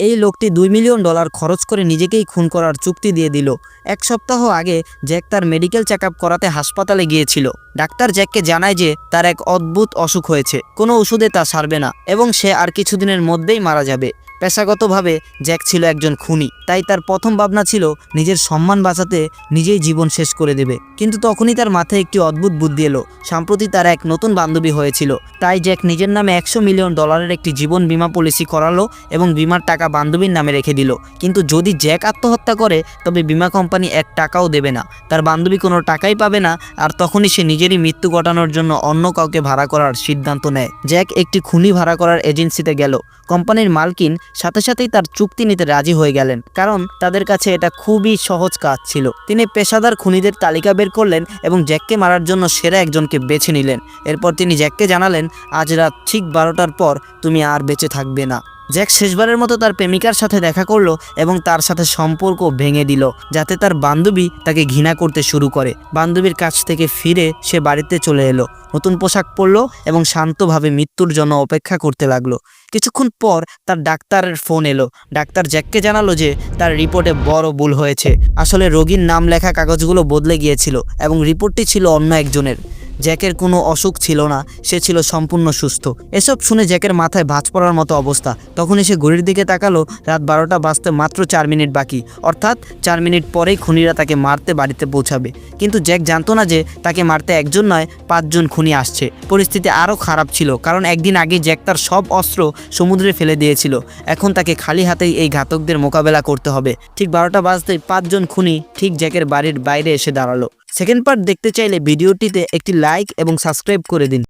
এই লোকটি দুই মিলিয়ন ডলার খরচ করে নিজেকেই খুন করার চুক্তি দিয়ে দিল। এক সপ্তাহ আগে জ্যাক তার মেডিকেল চেক করাতে হাসপাতালে গিয়েছিল। ডাক্তার জ্যাককে জানায় যে তার এক অদ্ভুত অসুখ হয়েছে। কোনো ওষুধে তা সারবে না এবং সে আর কিছুদিনের মধ্যেই মারা যাবে। পেশাগতভাবে জ্যাক ছিল একজন খুনি। তাই তার প্রথম ভাবনা ছিল নিজের সম্মান বাঁচাতে নিজেই জীবন শেষ করে দেবে। কিন্তু তখনই তার মাথায় একটি অদ্ভুত বুদ্ধি এলো। সম্প্রতি তার এক নতুন বান্ধবী হয়েছিল। তাই জ্যাক নিজের নামে একশো মিলিয়ন ডলারের একটি জীবন বিমা পলিসি করালো এবং বিমার টাকা বান্ধবীর নামে রেখে দিল। কিন্তু যদি জ্যাক আত্মহত্যা করে, তবে বিমা কোম্পানি এক টাকাও দেবে না। তার বান্ধবী কোনো টাকাই পাবে না আর তখনই সে নিজেরই মৃত্যু ঘটানোর জন্য অন্য কাউকে ভাড়া করার সিদ্ধান্ত নেয়। জ্যাক একটি খুনি ভাড়া করার এজেন্সিতে গেল। কোম্পানির মালকিন সাথে সাথেই তার চুক্তি নিতে রাজি হয়ে গেলেন। কারণ তাদের কাছে এটা খুবই সহজ কাজ ছিল। তিনি পেশাদার খুনিদের তালিকা বের করলেন এবং জ্যাককে মারার জন্য সেরা একজনকে বেছে নিলেন। এরপর তিনি জ্যাককে জানালেন, আজ রাত ঠিক বারোটার পর তুমি আর বেঁচে থাকবে না। জ্যাক শেষবারের মতো তার প্রেমিকার সাথে দেখা করল এবং তার সাথে সম্পর্ক ভেঙে দিল, যাতে তার বান্ধবী তাকে ঘৃণা করতে শুরু করে। বান্ধবীর কাছ থেকে ফিরে সে বাড়িতে চলে এলো, নতুন পোশাক পরলো এবং শান্তভাবে মৃত্যুর জন্য অপেক্ষা করতে লাগল। কিছুক্ষণ পর তার ডাক্তারের ফোন এলো। ডাক্তার জ্যাককে জানালো যে তার রিপোর্টে বড় ভুল হয়েছে। আসলে রোগীর নাম লেখা কাগজগুলো বদলে গিয়েছিল এবং রিপোর্টটি ছিল অন্য একজনের। জ্যাকের কোনো অসুখ ছিল না, সে ছিল সম্পূর্ণ সুস্থ। এসব শুনে জ্যাকের মাথায় ভাঁজ পড়ার মতো অবস্থা। তখনই সে ঘড়ির দিকে তাকালো, রাত বারোটা বাজতে মাত্র চার মিনিট বাকি। অর্থাৎ চার মিনিট পরেই খুনিরা তাকে মারতে বাড়িতে পৌঁছাবে। কিন্তু জ্যাক জানতো না যে তাকে মারতে একজন নয়, পাঁচজন খুনি আসছে। পরিস্থিতি আরও খারাপ ছিল, কারণ একদিন আগে জ্যাক তার সব অস্ত্র সমুদ্রে ফেলে দিয়েছিল। এখন তাকে খালি হাতেই এই ঘাতকদের মোকাবেলা করতে হবে। ঠিক বারোটা বাজতেই পাঁচজন খুনি ঠিক জ্যাকের বাড়ির বাইরে এসে দাঁড়াল। সেকেন্ড পার্ট দেখতে চাইলে ভিডিওটিতে একটি লাইক এবং সাবস্ক্রাইব করে দিন।